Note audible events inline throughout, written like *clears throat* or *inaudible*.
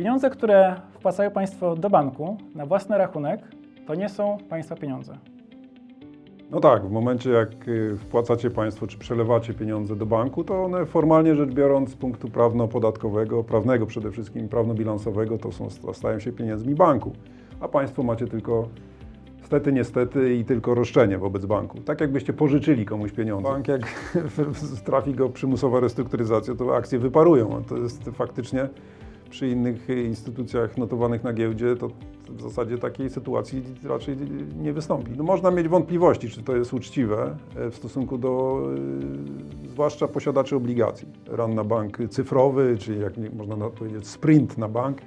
Pieniądze, które wpłacają Państwo do banku na własny rachunek, to nie są Państwa pieniądze. No tak, w momencie jak y, wpłacacie Państwo czy przelewacie pieniądze do banku, to one formalnie rzecz biorąc z punktu prawno-podatkowego, prawnego przede wszystkim, prawno-bilansowego, to są, stają się pieniędzmi banku. A Państwo macie tylko stety, niestety i tylko roszczenie wobec banku. Tak jakbyście pożyczyli komuś pieniądze. Bank jak *laughs* trafi go przymusowa restrukturyzacja, to akcje wyparują. To jest faktycznie przy innych instytucjach notowanych na giełdzie, to w zasadzie takiej sytuacji raczej nie wystąpi. No można mieć wątpliwości, czy to jest uczciwe e, w stosunku do e, zwłaszcza posiadaczy obligacji. Run na bank cyfrowy, czyli jak można na- powiedzieć sprint na bank,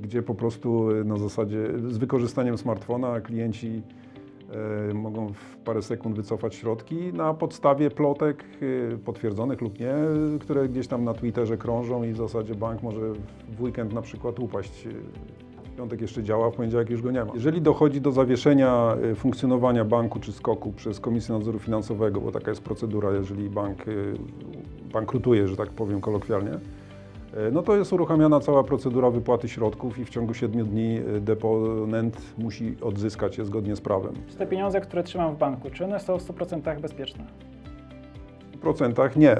gdzie po prostu e, na zasadzie z wykorzystaniem smartfona klienci e, mogą w parę sekund wycofać środki na podstawie plotek e, potwierdzonych lub nie, e, które gdzieś tam na Twitterze krążą i w zasadzie bank może w weekend na przykład upaść. e, W piątek jeszcze działa, w poniedziałek już go nie ma. Jeżeli dochodzi do zawieszenia e, funkcjonowania banku czy skoku przez Komisję Nadzoru Finansowego, bo taka jest procedura, jeżeli bank e, bankrutuje, że tak powiem kolokwialnie, E, No to jest uruchamiana cała procedura wypłaty środków i w ciągu 7 dni e, deponent musi odzyskać je zgodnie z prawem. Czy te pieniądze, które trzymam w banku, czy one są w 100% bezpieczne? W procentach nie.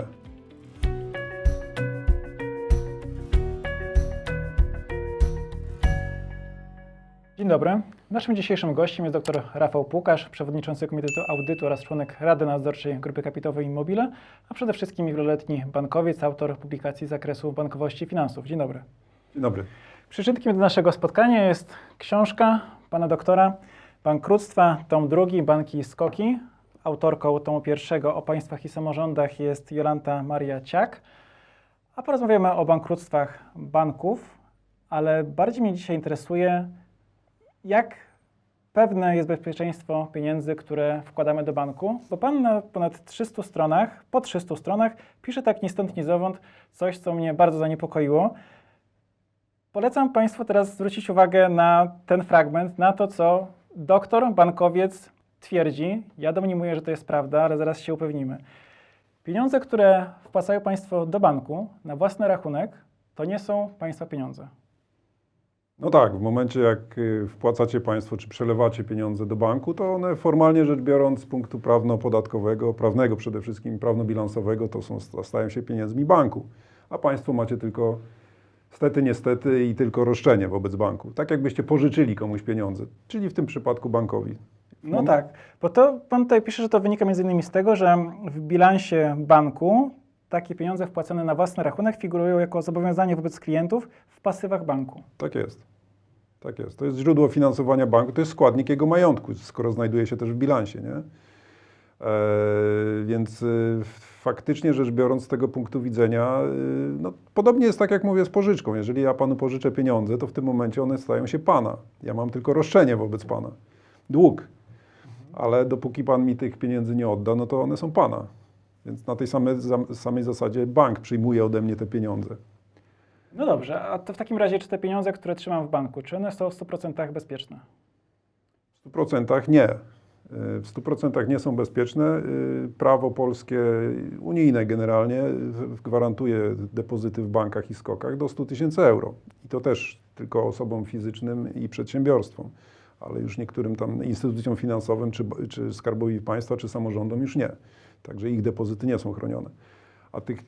Dzień dobry. Naszym dzisiejszym gościem jest dr Rafał Pukasz, przewodniczący Komitetu Audytu oraz członek Rady Nadzorczej Grupy Kapitałowej Immobile, a przede wszystkim wieloletni bankowiec, autor publikacji z zakresu bankowości i finansów. Dzień dobry. Dzień dobry. Przyczynkiem do naszego spotkania jest książka pana doktora Bankructwa, tom drugi, Banki i Skoki. Autorką tomu pierwszego o państwach i samorządach jest Jolanta Maria Ciak. A porozmawiamy o bankructwach banków, ale bardziej mnie dzisiaj interesuje, jak pewne jest bezpieczeństwo pieniędzy, które wkładamy do banku, bo pan na ponad 300 stronach, po 300 stronach pisze tak ni stąd, ni zowąd coś, co mnie bardzo zaniepokoiło. Polecam Państwu teraz zwrócić uwagę na ten fragment, na to, co doktor, bankowiec twierdzi. Ja domniemuję, że to jest prawda, ale zaraz się upewnimy. Pieniądze, które wpłacają Państwo do banku na własny rachunek, to nie są Państwa pieniądze. No tak, w momencie jak y, wpłacacie Państwo czy przelewacie pieniądze do banku, to one formalnie rzecz biorąc z punktu prawno-podatkowego, prawnego przede wszystkim, prawno-bilansowego, to są, stają się pieniędzmi banku. A Państwo macie tylko stety, niestety i tylko roszczenie wobec banku. Tak jakbyście pożyczyli komuś pieniądze, czyli w tym przypadku bankowi. No tak, bo to Pan tutaj pisze, że to wynika między innymi z tego, że w bilansie banku takie pieniądze wpłacone na własny rachunek figurują jako zobowiązanie wobec klientów w pasywach banku. Tak jest. Tak jest. To jest źródło finansowania banku, to jest składnik jego majątku, skoro znajduje się też w bilansie, nie? E, więc y, faktycznie rzecz biorąc z tego punktu widzenia, y, no, podobnie jest tak jak mówię z pożyczką. Jeżeli ja panu pożyczę pieniądze, to w tym momencie one stają się pana. Ja mam tylko roszczenie wobec pana. Dług. Ale dopóki pan mi tych pieniędzy nie odda, no to one są pana. Więc na tej samej, samej zasadzie bank przyjmuje ode mnie te pieniądze. No dobrze, a to w takim razie, czy te pieniądze, które trzymam w banku, czy one są w 100% bezpieczne? W 100% nie. Y, W 100% nie są bezpieczne. Y, Prawo polskie, unijne generalnie, gwarantuje depozyty w bankach i skokach do 100 tysięcy euro. I to też tylko osobom fizycznym i przedsiębiorstwom, ale już niektórym tam instytucjom finansowym, czy, czy skarbowi państwa, czy samorządom już nie. Także ich depozyty nie są chronione. A tych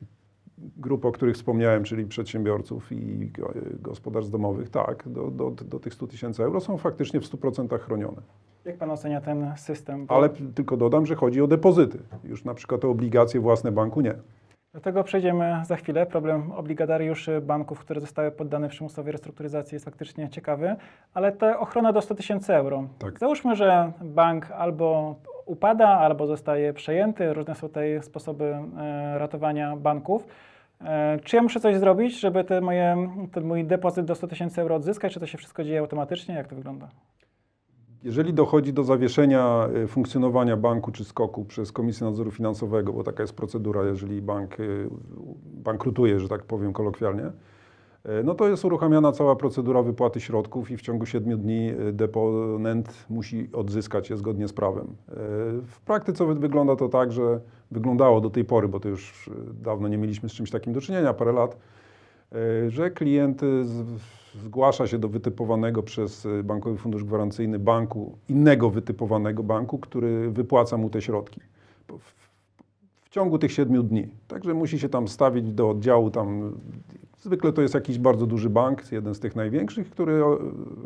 grup, o których wspomniałem, czyli przedsiębiorców i go- gospodarstw domowych, tak, do, do, do tych 100 tysięcy euro są faktycznie w 100% chronione. Jak Pan ocenia ten system? Bo Ale tylko dodam, że chodzi o depozyty. Już na przykład o obligacje własne banku nie. Do tego przejdziemy za chwilę. Problem obligatariuszy banków, które zostały poddane przymusowej restrukturyzacji jest faktycznie ciekawy, ale ta ochrona do 100 tysięcy euro. Tak. Załóżmy, że bank albo upada, albo zostaje przejęty. Różne są tutaj sposoby e, ratowania banków. E, czy ja muszę coś zrobić, żeby te moje, ten mój depozyt do 100 tysięcy euro odzyskać, czy to się wszystko dzieje automatycznie? Jak to wygląda? Jeżeli dochodzi do zawieszenia y, funkcjonowania banku czy skoku przez Komisję Nadzoru Finansowego, bo taka jest procedura, jeżeli bank bankrutuje, że tak powiem kolokwialnie, no to jest uruchamiana cała procedura wypłaty środków i w ciągu 7 dni y, deponent musi odzyskać je zgodnie z prawem. Y, W praktyce wy- wygląda to tak, że wyglądało do tej pory, bo to już dawno nie mieliśmy z czymś takim do czynienia, parę lat, e, że klient e, zgłasza się do wytypowanego przez e, Bankowy Fundusz Gwarancyjny banku, innego wytypowanego banku, który wypłaca mu te środki. W ciągu tych siedmiu dni. Także musi się tam stawić do oddziału tam. Zwykle to jest jakiś bardzo duży bank, jeden z tych największych, który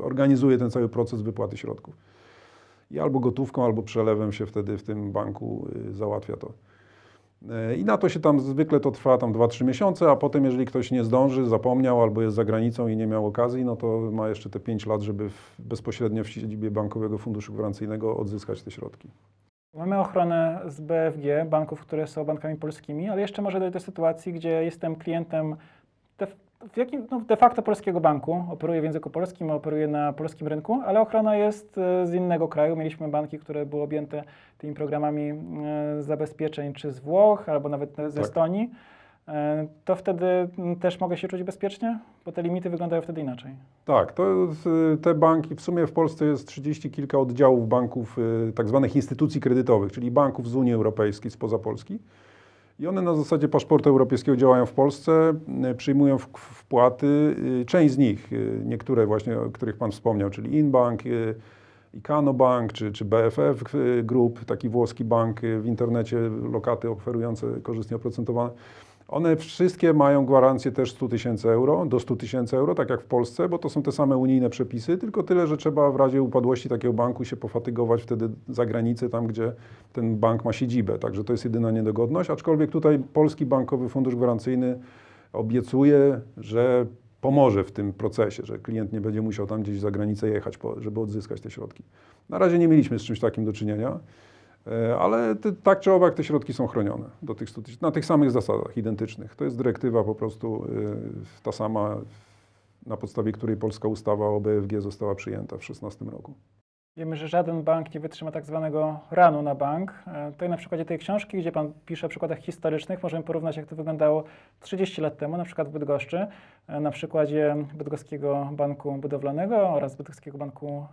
organizuje ten cały proces wypłaty środków. I albo gotówką, albo przelewem się wtedy w tym banku y, załatwia to. E, I na to się tam zwykle to trwa tam 2-3 miesiące, a potem jeżeli ktoś nie zdąży, zapomniał albo jest za granicą i nie miał okazji, no to ma jeszcze te 5 lat, żeby w, bezpośrednio w siedzibie Bankowego Funduszu Gwarancyjnego odzyskać te środki. Mamy ochronę z BFG, banków, które są bankami polskimi, ale jeszcze może dojść do sytuacji, gdzie jestem klientem de, w jakim, no de facto polskiego banku, operuję w języku polskim, operuję na polskim rynku, ale ochrona jest e, z innego kraju. Mieliśmy banki, które były objęte tymi programami e, zabezpieczeń czy z Włoch, albo nawet z Tak. Estonii. E, To wtedy też mogę się czuć bezpiecznie, bo te limity wyglądają wtedy inaczej. Tak, to te banki, w sumie w Polsce jest 30 kilka oddziałów banków, tak zwanych instytucji kredytowych, czyli banków z Unii Europejskiej, spoza Polski. I one na zasadzie paszportu europejskiego działają w Polsce, y, przyjmują wpłaty. y, Część z nich, y, niektóre właśnie, o których Pan wspomniał, czyli Inbank, Icano Bank czy, czy BFF Group, taki włoski bank w internecie, lokaty oferujące korzystnie oprocentowane. One wszystkie mają gwarancję też 100 tysięcy euro, do 100 tysięcy euro, tak jak w Polsce, bo to są te same unijne przepisy, tylko tyle, że trzeba w razie upadłości takiego banku się pofatygować wtedy za granicę, tam gdzie ten bank ma siedzibę. Także to jest jedyna niedogodność. Aczkolwiek tutaj Polski Bankowy Fundusz Gwarancyjny obiecuje, że pomoże w tym procesie, że klient nie będzie musiał tam gdzieś za granicę jechać, żeby odzyskać te środki. Na razie nie mieliśmy z czymś takim do czynienia. E, Ale te, tak czy owak te środki są chronione do tych 100 tysięcy, na tych samych zasadach identycznych. To jest dyrektywa po prostu y, ta sama, na podstawie której polska ustawa o BFG została przyjęta w 2016 roku. Wiemy, że żaden bank nie wytrzyma tak zwanego ranu na bank. E, Tutaj na przykładzie tej książki, gdzie Pan pisze o przykładach historycznych, możemy porównać, jak to wyglądało 30 lat temu, na przykład w Bydgoszczy, e, na przykładzie Bydgoskiego Banku Budowlanego oraz Bydgoskiego Banku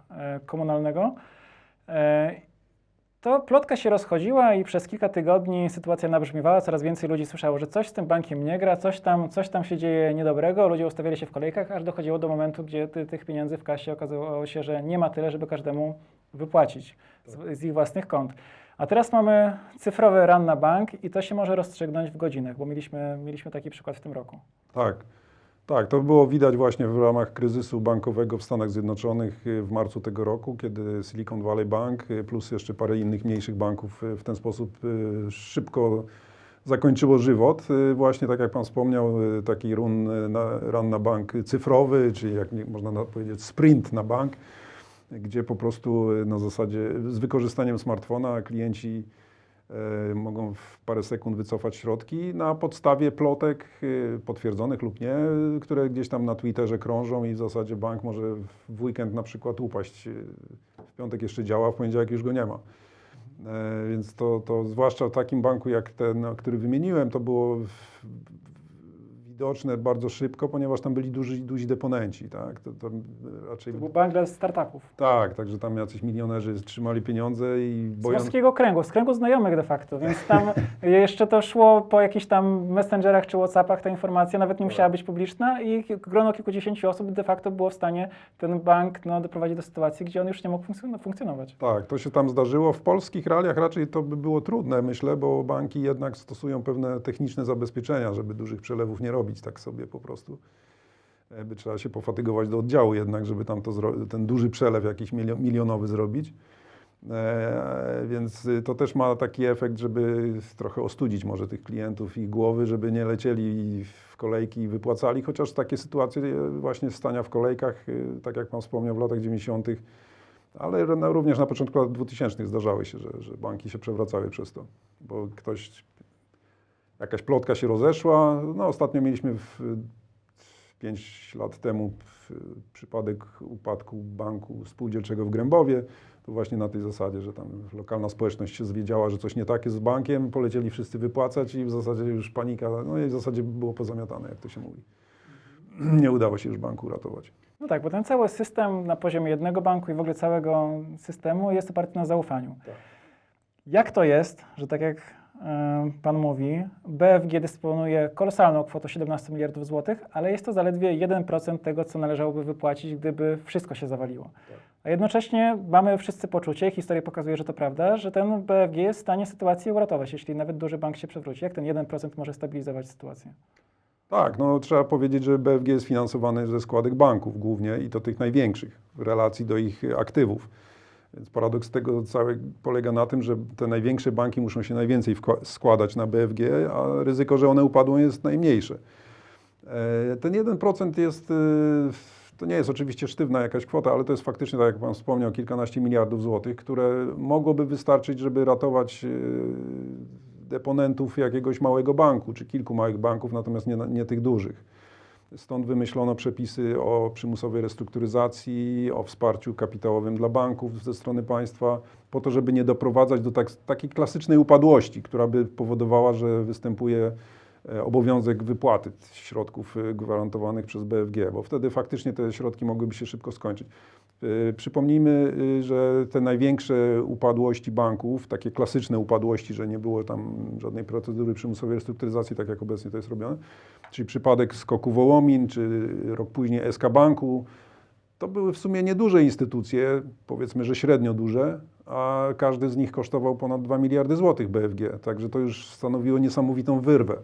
Komunalnego. To plotka się rozchodziła i przez kilka tygodni sytuacja nabrzmiewała, coraz więcej ludzi słyszało, że coś z tym bankiem nie gra, coś tam, coś tam się dzieje niedobrego, ludzie ustawiali się w kolejkach, aż dochodziło do momentu, gdzie ty, tych pieniędzy w kasie okazało się, że nie ma tyle, żeby każdemu wypłacić z, z ich własnych kont. A teraz mamy cyfrowy run na bank i to się może rozstrzygnąć w godzinach, bo mieliśmy, mieliśmy taki przykład w tym roku. Tak, tak, to było widać właśnie w ramach kryzysu bankowego w Stanach Zjednoczonych y, w marcu tego roku, kiedy Silicon Valley Bank y, plus jeszcze parę innych mniejszych banków y, w ten sposób szybko zakończyło żywot. Właśnie tak jak Pan wspomniał, taki run na, run na bank cyfrowy, czyli jak można na- powiedzieć sprint na bank, gdzie po prostu na zasadzie z wykorzystaniem smartfona klienci mogą w parę sekund wycofać środki na podstawie plotek e, potwierdzonych lub nie, e, które gdzieś tam na Twitterze krążą i w zasadzie bank może w weekend na przykład upaść. e, W piątek jeszcze działa, w poniedziałek już go nie ma. E, Więc to, to zwłaszcza w takim banku jak ten, który wymieniłem, to było widoczne bardzo szybko, ponieważ tam byli duży, duzi deponenci. Tak? To, to raczej To był bank dla startupów. tak, także tam jacyś milionerzy trzymali pieniądze i Z boją... kręgu, z kręgu znajomych de facto, więc tam *laughs* jeszcze to szło po jakichś tam messengerach czy whatsappach, ta informacja nawet nie musiała być publiczna i grono kilkudziesięciu osób de facto było w stanie ten bank no, doprowadzić do sytuacji, gdzie on już nie mógł funkcjon- funkcjonować. Tak, to się tam zdarzyło. W polskich realiach raczej to by było trudne, myślę, bo banki jednak stosują pewne techniczne zabezpieczenia, żeby dużych przelewów nie robić tak sobie po prostu. E, By trzeba się pofatygować do oddziału jednak, żeby tam to ten duży przelew jakiś milio- milionowy zrobić. E, więc y, to też ma taki efekt, żeby trochę ostudzić może tych klientów i głowy, żeby nie lecieli w kolejki i wypłacali, chociaż takie sytuacje e, właśnie stania w kolejkach, y, tak jak Pan wspomniał, w latach 90 ale również na początku lat 2000 zdarzały się, że, że banki się przewracały przez to, bo ktoś, jakaś plotka się rozeszła. No, ostatnio mieliśmy w, 5 lat temu przypadek upadku banku spółdzielczego w Grębowie. To właśnie na tej zasadzie, że tam lokalna społeczność się zwiedziała, że coś nie tak jest z bankiem, polecieli wszyscy wypłacać i w zasadzie już panika, no i w zasadzie było pozamiatane, jak to się mówi. *clears throat* Nie udało się już banku uratować. No tak, bo ten cały system na poziomie jednego banku i w ogóle całego systemu jest oparty na zaufaniu. Tak. Jak to jest, że tak jak pan mówi, BFG dysponuje kolosalną kwotą 17 miliardów złotych, ale jest to zaledwie 1% tego, co należałoby wypłacić, gdyby wszystko się zawaliło. A jednocześnie mamy wszyscy poczucie, historia pokazuje, że to prawda, że ten BFG jest w stanie sytuację uratować, jeśli nawet duży bank się przewróci. Jak ten 1% może stabilizować sytuację? Tak, no trzeba powiedzieć, że BFG jest finansowany ze składek banków głównie i to tych największych w relacji do ich aktywów. Więc paradoks tego cały polega na tym, że te największe banki muszą się najwięcej składać na BFG, a ryzyko, że one upadną jest najmniejsze. E, Ten 1% jest, e, to nie jest oczywiście sztywna jakaś kwota, ale to jest faktycznie, tak jak Pan wspomniał, kilkanaście miliardów złotych, które mogłoby wystarczyć, żeby ratować e, deponentów jakiegoś małego banku, czy kilku małych banków, natomiast nie, nie tych dużych. Stąd wymyślono przepisy o przymusowej restrukturyzacji, o wsparciu kapitałowym dla banków ze strony państwa, po to, żeby nie doprowadzać do tak, takiej klasycznej upadłości, która by powodowała, że występuje e, obowiązek wypłaty środków e, gwarantowanych przez BFG, bo wtedy faktycznie te środki mogłyby się szybko skończyć. E, Przypomnijmy, y, że te największe upadłości banków, takie klasyczne upadłości, że nie było tam żadnej procedury przymusowej restrukturyzacji, tak jak obecnie to jest robione, czyli przypadek skoku Wołomin, czy rok później SK Banku, to były w sumie nieduże instytucje, powiedzmy, że średnio duże, a każdy z nich kosztował ponad 2 miliardy złotych BFG, także to już stanowiło niesamowitą wyrwę.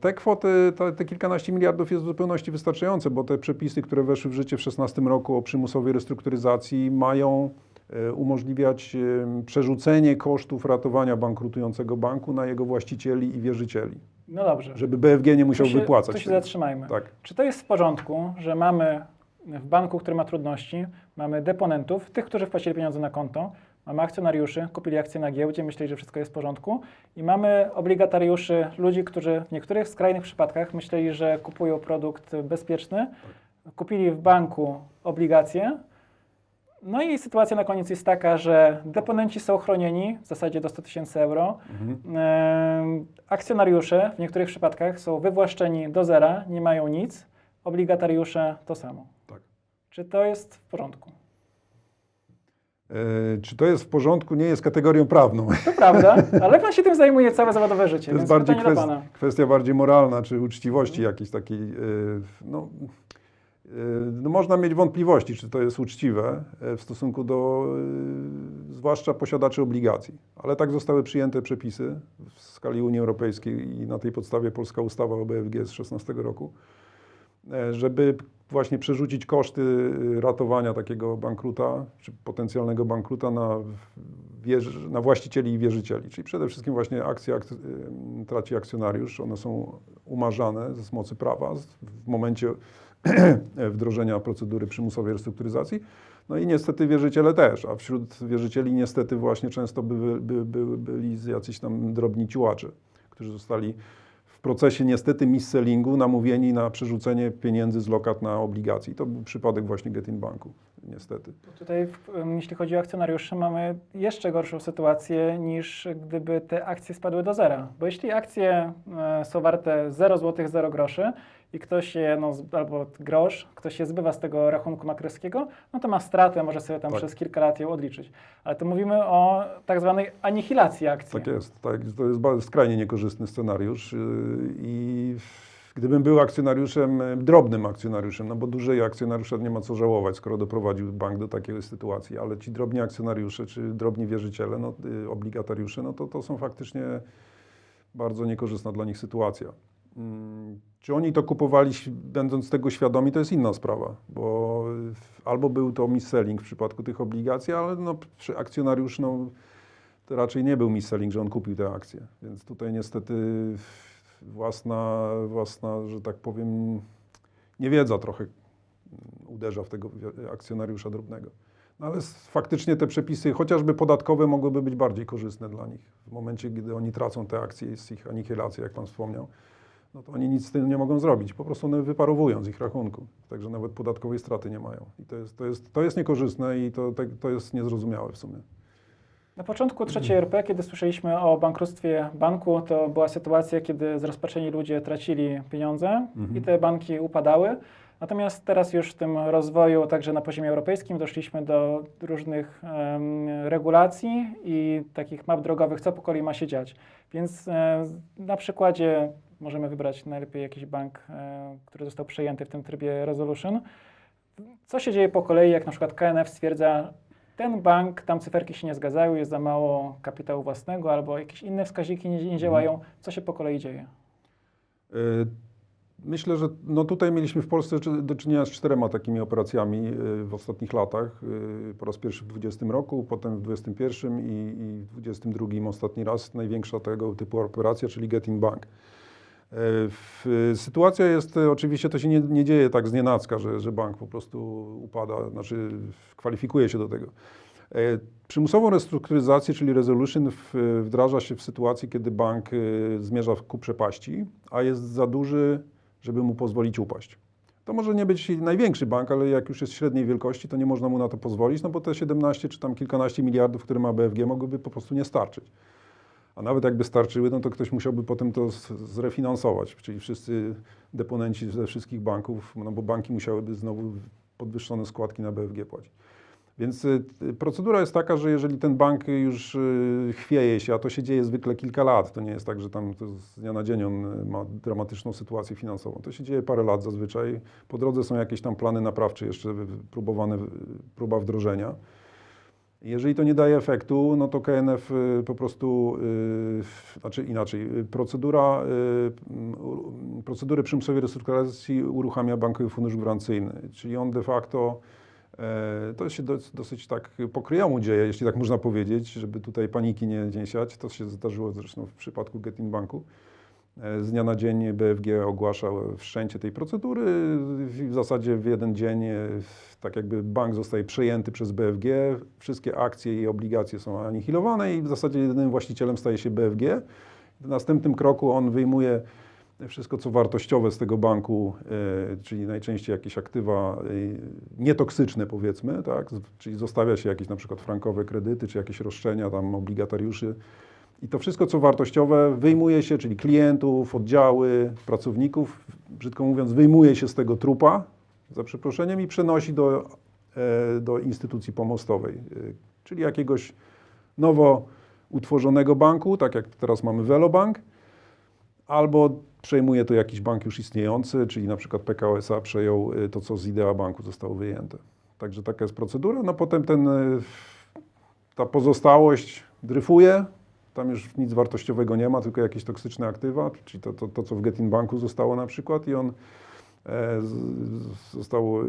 Te kwoty, te, te kilkanaście miliardów jest w zupełności wystarczające, bo te przepisy, które weszły w życie w 2016 roku o przymusowej restrukturyzacji mają e, umożliwiać przerzucenie kosztów ratowania bankrutującego banku na jego właścicieli i wierzycieli, No dobrze. żeby BFG nie musiał tu się, wypłacać. Tu się tego. zatrzymajmy. Tak. Czy to jest w porządku, że mamy w banku, który ma trudności, mamy deponentów, tych, którzy wpłacili pieniądze na konto, mamy akcjonariuszy, kupili akcje na giełdzie, myśleli, że wszystko jest w porządku i mamy obligatariuszy, ludzi, którzy w niektórych skrajnych przypadkach myśleli, że kupują produkt bezpieczny, kupili w banku obligacje, no i sytuacja na koniec jest taka, że deponenci są chronieni w zasadzie do 100 tysięcy euro. Mhm. Em, Akcjonariusze w niektórych przypadkach są wywłaszczeni do zera, nie mają nic. Obligatariusze to samo. Tak. Czy to jest w porządku? E, Czy to jest w porządku? Nie jest kategorią prawną. To prawda, *laughs* ale pan się tym zajmuje całe zawodowe życie, To jest bardziej kwest, kwestia bardziej moralna, czy uczciwości jakiejś takiej. e, No, e, no można mieć wątpliwości, czy to jest uczciwe w stosunku do zwłaszcza posiadaczy obligacji. Ale tak zostały przyjęte przepisy w skali Unii Europejskiej i na tej podstawie polska ustawa o BFG z 16 roku, żeby właśnie przerzucić koszty e, ratowania takiego bankruta, czy potencjalnego bankruta na, wierz- na właścicieli i wierzycieli. Czyli przede wszystkim właśnie akcje akc- em, traci akcjonariusz, one są umarzane z mocy prawa w momencie *clears throat* wdrożenia procedury przymusowej restrukturyzacji. No i niestety wierzyciele też, a wśród wierzycieli niestety właśnie często by, by, by, byli jacyś tam drobni ciułacze, którzy zostali procesie niestety mis-sellingu namówieni na przerzucenie pieniędzy z lokat na obligacje. To był przypadek właśnie Getin Banku, niestety. Tutaj, jeśli chodzi o akcjonariuszy, mamy jeszcze gorszą sytuację niż gdyby te akcje spadły do zera. Bo jeśli akcje e, są warte 0 zł, 0 groszy i ktoś je, no, albo grosz, ktoś się zbywa z tego rachunku maklerskiego, no to ma stratę, może sobie tam Tak. przez kilka lat ją odliczyć. Ale tu mówimy o tak zwanej anihilacji akcji. Tak jest. Tak, to jest bardzo skrajnie niekorzystny scenariusz. yy, I gdybym był akcjonariuszem, yy, drobnym akcjonariuszem, no bo dużej akcjonariusza nie ma co żałować, skoro doprowadził bank do takiej sytuacji, ale ci drobni akcjonariusze, czy drobni wierzyciele, no, yy, obligatariusze, no to, to są faktycznie bardzo niekorzystna dla nich sytuacja. Mm, Czy oni to kupowali, będąc tego świadomi, to jest inna sprawa, bo albo był to mis-selling w przypadku tych obligacji, ale no, przy akcjonariusz, no, to raczej nie był mis-selling, że on kupił te akcje. Więc tutaj niestety własna, własna, że tak powiem, niewiedza trochę uderza w tego akcjonariusza drobnego. No ale faktycznie te przepisy, chociażby podatkowe, mogłyby być bardziej korzystne dla nich. W momencie, gdy oni tracą te akcje, jest ich anihilacja, jak Pan wspomniał, no to oni nic z tym nie mogą zrobić. Po prostu one wyparowują z ich rachunku. Także nawet podatkowej straty nie mają. I to jest, to jest, to jest niekorzystne i to, to, jest niezrozumiałe w sumie. Na początku trzeciej RP, kiedy słyszeliśmy o bankructwie banku, to była sytuacja, kiedy zrozpaczeni ludzie tracili pieniądze Mhm. i te banki upadały, Natomiast teraz już w tym rozwoju, także na poziomie europejskim, doszliśmy do różnych em, regulacji i takich map drogowych, co po kolei ma się dziać. Więc na przykładzie możemy wybrać najlepiej jakiś bank, e, który został przejęty w tym trybie resolution. Co się dzieje po kolei, jak na przykład KNF stwierdza, ten bank, tam cyferki się nie zgadzają, jest za mało kapitału własnego albo jakieś inne wskaźniki nie, nie działają. Co się po kolei dzieje? Y, Myślę, że no tutaj mieliśmy w Polsce do czynienia z czterema takimi operacjami y, w ostatnich latach. Po raz pierwszy w 2020 roku, potem w 2021 i, i w 2022 ostatni raz największa tego typu operacja, czyli Getin Bank. W- Sytuacja jest, y, oczywiście to się nie, nie dzieje tak z nienacka, że, że bank po prostu upada, znaczy kwalifikuje się do tego. E, Przymusową restrukturyzację, czyli resolution, wdraża się w sytuacji, kiedy bank zmierza ku przepaści, a jest za duży, żeby mu pozwolić upaść. To może nie być największy bank, ale jak już jest średniej wielkości, to nie można mu na to pozwolić, no bo te 17 czy tam kilkanaście miliardów, które ma BFG, mogłyby po prostu nie starczyć. A nawet jakby starczyły, no to ktoś musiałby potem to zrefinansować, czyli wszyscy deponenci ze wszystkich banków, no bo banki musiałyby znowu podwyższone składki na BFG płacić. Więc y, procedura jest taka, że jeżeli ten bank już y, chwieje się, a to się dzieje zwykle kilka lat, to nie jest tak, że tam z dnia na dzień on ma dramatyczną sytuację finansową. To się dzieje parę lat zazwyczaj. Po drodze są jakieś tam plany naprawcze jeszcze próbowane, próba wdrożenia. Jeżeli to nie daje efektu, no to KNF y, po prostu, y, znaczy inaczej, y, procedura, procedury przymusowej restrukturyzacji uruchamia Bankowy Fundusz Gwarancyjny, czyli on de facto, e, to się dos- dosyć tak po kryjomu dzieje, jeśli tak można powiedzieć, żeby tutaj paniki nie, nie siać, to się zdarzyło zresztą w przypadku Getin Banku. Z dnia na dzień BFG ogłasza wszczęcie tej procedury. W zasadzie w jeden dzień, e, tak jakby bank zostaje przejęty przez BFG, wszystkie akcje i obligacje są anihilowane i w zasadzie jedynym właścicielem staje się BFG. W następnym kroku on wyjmuje wszystko, co wartościowe z tego banku, e, czyli najczęściej jakieś aktywa e, nietoksyczne, powiedzmy, tak? Czyli zostawia się jakieś na przykład frankowe kredyty, czy jakieś roszczenia tam obligatariuszy. I to wszystko, co wartościowe, wyjmuje się, czyli klientów, oddziały, pracowników, brzydko mówiąc, wyjmuje się z tego trupa, za przeproszeniem, i przenosi do, e, do instytucji pomostowej, e, czyli jakiegoś nowo utworzonego banku, tak jak teraz mamy Velobank, albo przejmuje to jakiś bank już istniejący, czyli na przykład PKO SA przejął y, to, co z Idea Banku zostało wyjęte. Także taka jest procedura. No potem ten, ta pozostałość dryfuje, tam już nic wartościowego nie ma, tylko jakieś toksyczne aktywa, czyli to, to, to co w Getin Banku zostało na przykład i on e, został y,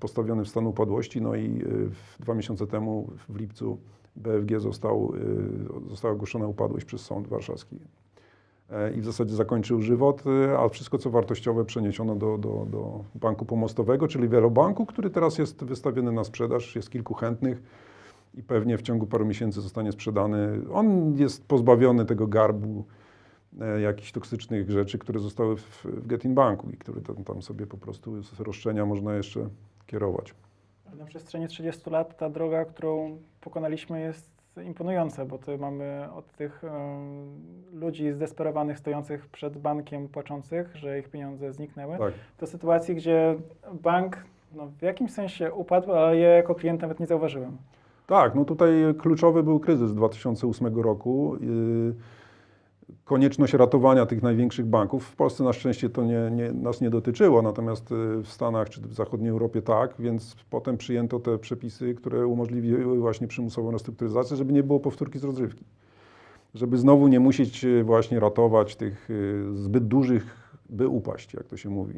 postawiony w stan upadłości, no i w- dwa miesiące temu w lipcu BFG został, została ogłoszona upadłość przez Sąd Warszawski. E, i w zasadzie zakończył żywot, e, a wszystko co wartościowe przeniesiono do, do, do banku pomostowego, czyli Velobanku, który teraz jest wystawiony na sprzedaż, jest kilku chętnych i pewnie w ciągu paru miesięcy zostanie sprzedany. On jest pozbawiony tego garbu e, jakichś toksycznych rzeczy, które zostały w, w Getin Banku i które tam, tam sobie po prostu z roszczenia można jeszcze kierować. Na przestrzeni 30 lat ta droga, którą pokonaliśmy jest imponująca, bo to mamy od tych em, ludzi zdesperowanych, stojących przed bankiem, płaczących, że ich pieniądze zniknęły, Tak. do sytuacji, gdzie bank no, w jakimś sensie upadł, ale ja jako klient nawet nie zauważyłem. Tak, no tutaj kluczowy był kryzys 2008 roku. Yy, Konieczność ratowania tych największych banków. W Polsce na szczęście to nie, nie, nas nie dotyczyło, natomiast yy, w Stanach czy w zachodniej Europie tak, więc potem przyjęto te przepisy, które umożliwiły właśnie przymusową restrukturyzację, żeby nie było powtórki z rozrywki. Żeby znowu nie musieć yy, właśnie ratować tych zbyt dużych, by upaść, jak to się mówi,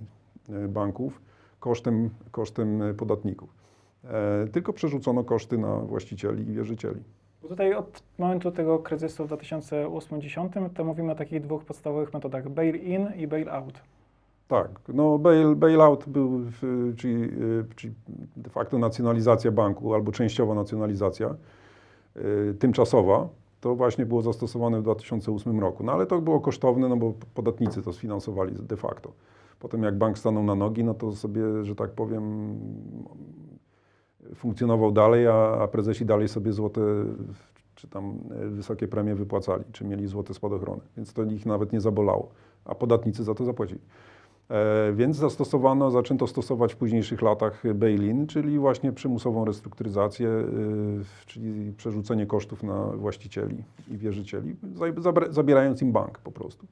banków kosztem, kosztem podatników. E, tylko przerzucono koszty na właścicieli i wierzycieli. Bo tutaj od momentu tego kryzysu w 2008-2010 to mówimy o takich dwóch podstawowych metodach, bail-in i bail-out. Tak, no bail, bailout był, czyli, y, czyli de facto nacjonalizacja banku albo częściowa nacjonalizacja, y, tymczasowa. To właśnie było zastosowane w 2008 roku. No ale to było kosztowne, no bo podatnicy to sfinansowali de facto. Potem jak bank stanął na nogi, no to sobie, że tak powiem, funkcjonował dalej, a, a prezesi dalej sobie złote czy tam e, wysokie premie wypłacali, czy mieli złote spadochrony. Więc to ich nawet nie zabolało, a podatnicy za to zapłacili. E, Więc zastosowano, zaczęto stosować w późniejszych latach bail-in, czyli właśnie przymusową restrukturyzację, y, czyli przerzucenie kosztów na właścicieli i wierzycieli, zabierając im bank po prostu.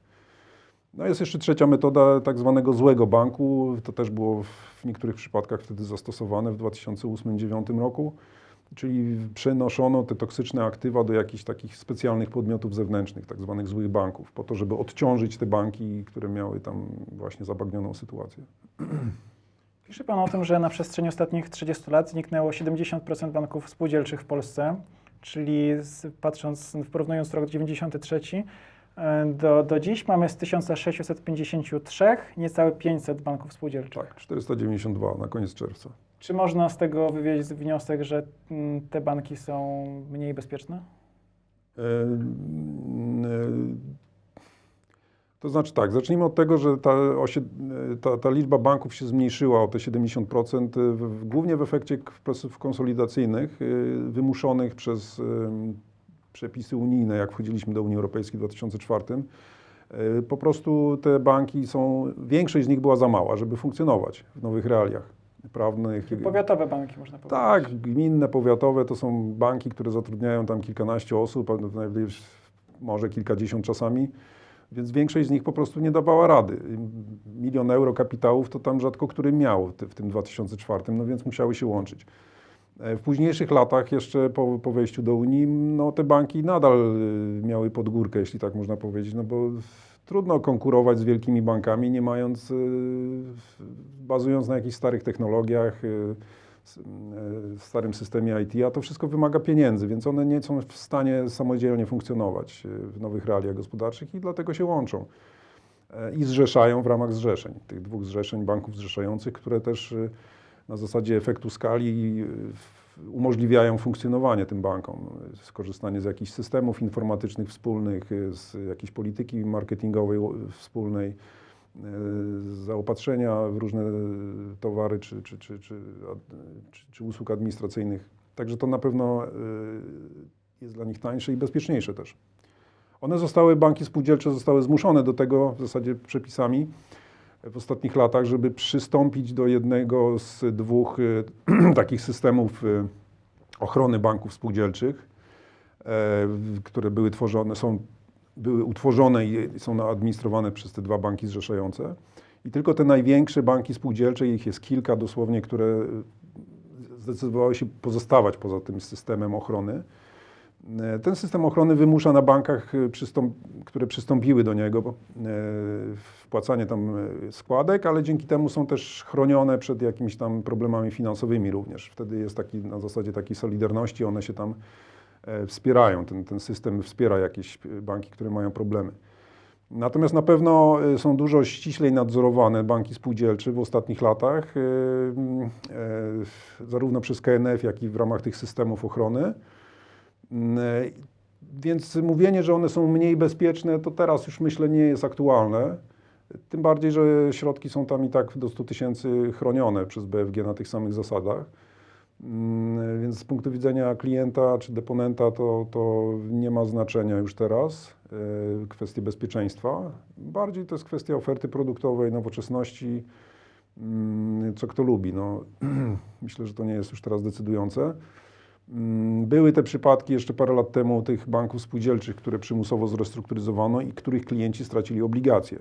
No jest jeszcze trzecia metoda tak zwanego złego banku. To też było w niektórych przypadkach wtedy zastosowane w 2008-2009 roku. Czyli przenoszono te toksyczne aktywa do jakichś takich specjalnych podmiotów zewnętrznych, tak zwanych złych banków, po to, żeby odciążyć te banki, które miały tam właśnie zabagnioną sytuację. *clears throat* Pisze Pan o tym, że na przestrzeni ostatnich 30 lat zniknęło 70% banków spółdzielczych w Polsce, czyli patrząc, porównując rok 93 e, do, do dziś mamy z 1653 niecałe 500 banków spółdzielczych. Tak, 492 na koniec czerwca. Czy można z tego wywieźć wniosek, że mm, te banki są mniej bezpieczne? E, e, To znaczy tak, zacznijmy od tego, że ta, e, ta, ta liczba banków się zmniejszyła o te 70%, w, w, głównie w efekcie procesów konsolidacyjnych e, wymuszonych przez em, przepisy unijne, jak wchodziliśmy do Unii Europejskiej w 2004. E, Po prostu te banki są, większość z nich była za mała, żeby funkcjonować w nowych realiach prawnych. Powiatowe banki, można powiedzieć. Tak, gminne, powiatowe to są banki, które zatrudniają tam kilkanaście osób, a może kilkadziesiąt czasami, więc większość z nich po prostu nie dawała rady. Milion euro kapitałów to tam rzadko który miał w tym 2004, no więc musiały się łączyć. E, W późniejszych latach, jeszcze po, po wejściu do Unii, no te banki nadal y, miały podgórkę, jeśli tak można powiedzieć, no bo trudno konkurować z wielkimi bankami, nie mając, y, bazując na jakichś starych technologiach, starym systemie IT, a to wszystko wymaga pieniędzy, więc one nie są w stanie samodzielnie funkcjonować w nowych realiach gospodarczych i dlatego się łączą. E, I zrzeszają w ramach zrzeszeń, tych dwóch zrzeszeń banków zrzeszających, które też na zasadzie efektu skali w- umożliwiają funkcjonowanie tym bankom, skorzystanie z jakichś systemów informatycznych wspólnych, y, z jakiejś polityki marketingowej wspólnej, y, zaopatrzenia w różne towary czy, czy, czy, czy, czy, usług administracyjnych. Także to na pewno jest dla nich tańsze i bezpieczniejsze też. One zostały, banki spółdzielcze zostały zmuszone do tego w zasadzie przepisami w ostatnich latach, żeby przystąpić do jednego z dwóch y, *clears throat* takich systemów y, ochrony banków spółdzielczych, e, które były tworzone, są, były utworzone i są administrowane przez te dwa banki zrzeszające. I tylko te największe banki spółdzielcze, ich jest kilka dosłownie, które y, zdecydowały się pozostawać poza tym systemem ochrony. E, Ten system ochrony wymusza na bankach, e, które przystąpiły do niego, e, wpłacanie tam składek, ale dzięki temu są też chronione przed jakimiś tam problemami finansowymi również. Wtedy jest taki, na zasadzie takiej solidarności, one się tam wspierają. Ten, ten system wspiera jakieś banki, które mają problemy. Natomiast na pewno są dużo ściślej nadzorowane banki spółdzielcze w ostatnich latach, zarówno przez KNF, jak i w ramach tych systemów ochrony. Mm, e, Więc mówienie, że one są mniej bezpieczne, to teraz już myślę nie jest aktualne. Tym bardziej, że środki są tam i tak do 100 tysięcy chronione przez BFG na tych samych zasadach. Mm, Więc z punktu widzenia klienta czy deponenta to, to nie ma znaczenia już teraz e, kwestie bezpieczeństwa. Bardziej to jest kwestia oferty produktowej, nowoczesności, mm, co kto lubi. No, *clears throat* myślę, że to nie jest już teraz decydujące. Mm, Były te przypadki jeszcze parę lat temu tych banków spółdzielczych, które przymusowo zrestrukturyzowano i których klienci stracili obligacje.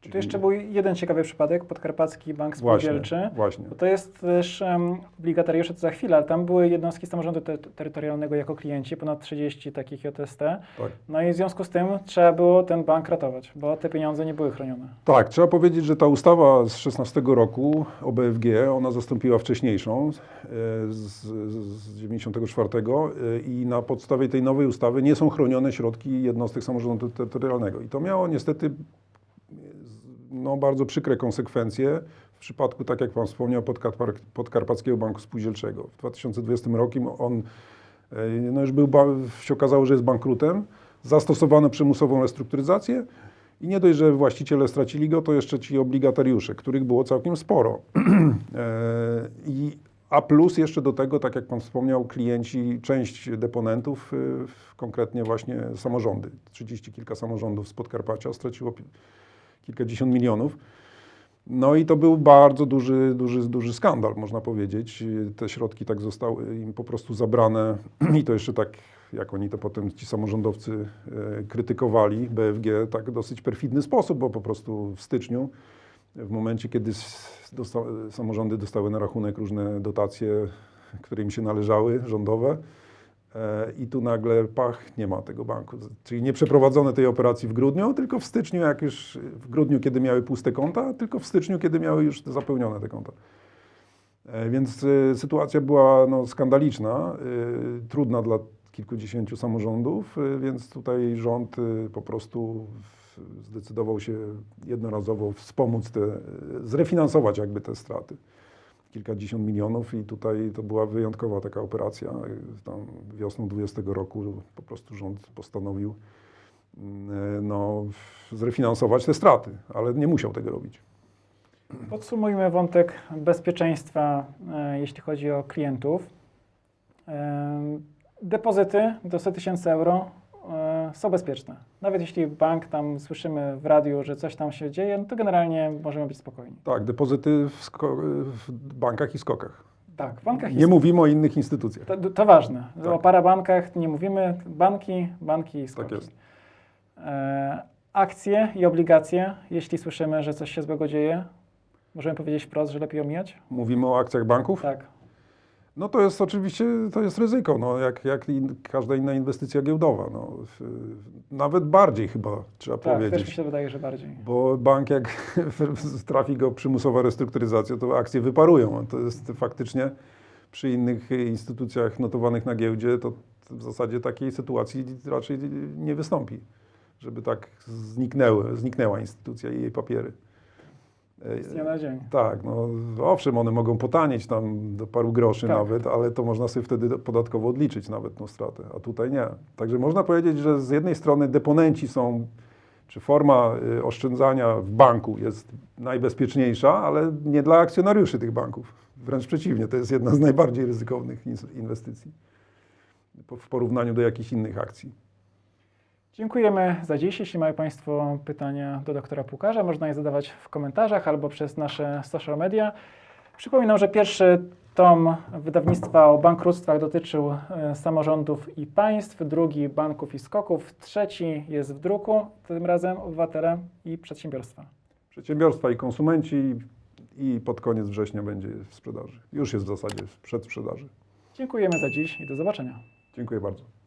Tu jeszcze był jeden ciekawy przypadek, Podkarpacki Bank Właśnie, Spółdzielczy. właśnie. Bo to jest też um, obligatariusze, to za chwilę, ale tam były jednostki samorządu te terytorialnego jako klienci, ponad 30 takich JST. Tak. No i w związku z tym trzeba było ten bank ratować, bo te pieniądze nie były chronione. Tak, trzeba powiedzieć, że ta ustawa z 16 roku o BFG, ona zastąpiła wcześniejszą e, z, z 94 e, i na podstawie tej nowej ustawy nie są chronione środki jednostek samorządu terytorialnego. I to miało niestety no, bardzo przykre konsekwencje w przypadku, tak jak Pan wspomniał, Podkarpa- Podkarpackiego Banku Spółdzielczego. W 2020 roku on e, no już był, się okazało, że jest bankrutem, zastosowano przymusową restrukturyzację i nie dość, że właściciele stracili go, to jeszcze ci obligatariusze, których było całkiem sporo. *clears throat* E, I, a plus jeszcze do tego, tak jak Pan wspomniał, klienci, część deponentów, y, konkretnie właśnie samorządy, 30 kilka samorządów z Podkarpacia straciło kilkadziesiąt milionów. No i to był bardzo duży, duży, duży skandal, można powiedzieć. Te środki tak zostały im po prostu zabrane *clears throat* i to jeszcze tak, jak oni to potem ci samorządowcy e, krytykowali, BFG, tak dosyć perfidny sposób, bo po prostu w styczniu, w momencie kiedy dosta samorządy dostały na rachunek różne dotacje, które im się należały, rządowe, I tu nagle pach, nie ma tego banku. Czyli nie przeprowadzono tej operacji w grudniu, tylko w styczniu, jak już w grudniu, kiedy miały puste konta, tylko w styczniu, kiedy miały już zapełnione te konta. E, Więc e, sytuacja była no, skandaliczna, e, trudna dla kilkudziesięciu samorządów, więc tutaj rząd po prostu zdecydował się jednorazowo wspomóc te, zrefinansować jakby te straty kilkadziesiąt milionów i tutaj to była wyjątkowa taka operacja. Tam wiosną 20 roku po prostu rząd postanowił mm, no, zrefinansować te straty, ale nie musiał tego robić. Podsumujmy wątek bezpieczeństwa, e, jeśli chodzi o klientów. E, depozyty do 100 tysięcy euro e, są bezpieczne. Nawet jeśli bank tam słyszymy w radiu, że coś tam się dzieje, no to generalnie możemy być spokojni. Tak, depozyty w, w bankach i skokach. Tak, w bankach Nie mówimy o innych instytucjach. To, to ważne. Tak. O parabankach nie mówimy. Banki, banki i skoki. Tak jest. E, akcje i obligacje, jeśli słyszymy, że coś się złego dzieje, możemy powiedzieć wprost, że lepiej omijać? Mówimy o akcjach banków? Tak. No to jest oczywiście, to jest ryzyko, no, jak, jak in, każda inna inwestycja giełdowa. No, nawet bardziej chyba trzeba Tak, też mi powiedzieć. się wydaje, że bardziej. Bo bank, jak *laughs* trafi go przymusowa restrukturyzacja, to akcje wyparują. To jest faktycznie przy innych instytucjach notowanych na giełdzie, to w zasadzie takiej sytuacji raczej nie wystąpi, żeby tak zniknęły, zniknęła instytucja i jej papiery. Z dnia na dzień. Tak, no owszem, one mogą potanieć tam do paru groszy Tak. nawet, ale to można sobie wtedy podatkowo odliczyć nawet tą stratę, a tutaj nie. Także można powiedzieć, że z jednej strony deponenci są, czy forma y, oszczędzania w banku jest najbezpieczniejsza, ale nie dla akcjonariuszy tych banków. Wręcz przeciwnie, to jest jedna z najbardziej ryzykownych inwestycji w porównaniu do jakichś innych akcji. Dziękujemy za dziś. Jeśli mają Państwo pytania do doktora Pukarza, można je zadawać w komentarzach albo przez nasze social media. Przypominam, że pierwszy tom wydawnictwa o bankructwach dotyczył e, samorządów i państw, drugi banków i skoków, trzeci jest w druku, tym razem obywatele i przedsiębiorstwa. Przedsiębiorstwa i konsumenci i pod koniec września będzie w sprzedaży. Już jest w zasadzie w przedsprzedaży. Dziękujemy za dziś i do zobaczenia. Dziękuję bardzo.